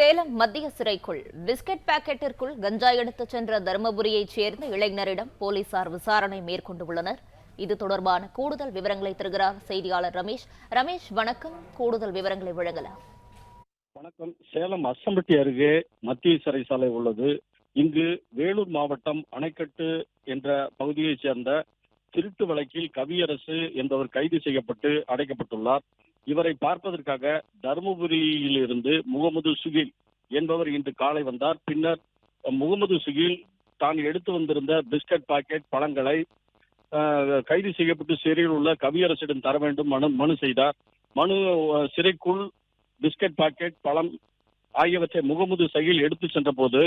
சேலம் மத்திய சிறைக்குள். பிஸ்கட் பாக்கெட்டிற்குள் கஞ்சா எடுத்துச் சென்ற தருமபுரியைச் சேர்ந்த இளைஞரிடம் போலீசார் விசாரணை மேற்கொண்டுள்ளனர். இது தொடர்பான கூடுதல் விவரங்களை தருகிறார் செய்தியாளர் ரமேஷ். ரமேஷ் வணக்கம். கூடுதல் விவரங்களை வழங்கலாம். வணக்கம். சேலம் அசம்பட்டி அருகே மத்திய சிறைச்சாலை உள்ளது. இங்கு வேலூர் மாவட்டம் அணைக்கட்டு என்ற பகுதியைச் சேர்ந்த திருட்டு வழக்கில் கவியரசு என்பவர் கைது செய்யப்பட்டு அடைக்கப்பட்டுள்ளார். இவரை பார்ப்பதற்காக தருமபுரியிலிருந்து முகமது சுகில் என்பவர் இன்று காலை வந்தார். பின்னர் முகமது சுகில் தான் எடுத்து வந்திருந்த பிஸ்கட் பாக்கெட் பழங்களை கைது செய்யப்பட்டு சிறையில் உள்ள கவியரசிடம் தர வேண்டும் மனு மனு செய்தார். மனு சிறைக்குள் பிஸ்கட் பாக்கெட் பழம் ஆகியவற்றை முகமது சகில் எடுத்து சென்றபோது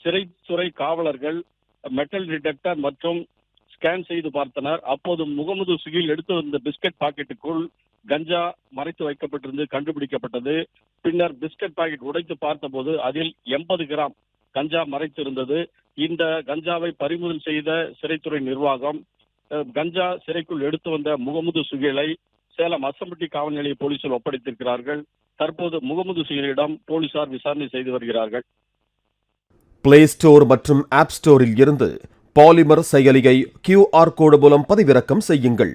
சிறைத்துறை காவலர்கள் மெட்டல் டிடெக்டர் மற்றும் ஸ்கேன் செய்து பார்த்தனர். அப்போது முகமது சுகில் எடுத்து வந்த பிஸ்கட் பாக்கெட்டுக்குள் கஞ்சா மறைத்து வைக்கப்பட்டிருந்து கண்டுபிடிக்கப்பட்டது. பின்னர் பிஸ்கட் பாக்கெட் உடைத்து பார்த்தபோது அதில் எண்பது கிராம் கஞ்சா மறைத்திருந்தது. இந்த கஞ்சாவை பறிமுதல் செய்த சிறைத்துறை நிர்வாகம் கஞ்சா சிறைக்குள் எடுத்து வந்த முகமது சுகேலை சேலம் அசம்பட்டி காவல் நிலைய போலீசில் ஒப்படைத்திருக்கிறார்கள். தற்போது முகமது சுகேலிடம் போலீசார் விசாரணை செய்து வருகிறார்கள். பிளே ஸ்டோர் மற்றும் ஆப் ஸ்டோரில் இருந்து பாலிமர் செயலியை கியூஆர் கோடு மூலம் பதிவிறக்கம் செய்யுங்கள்.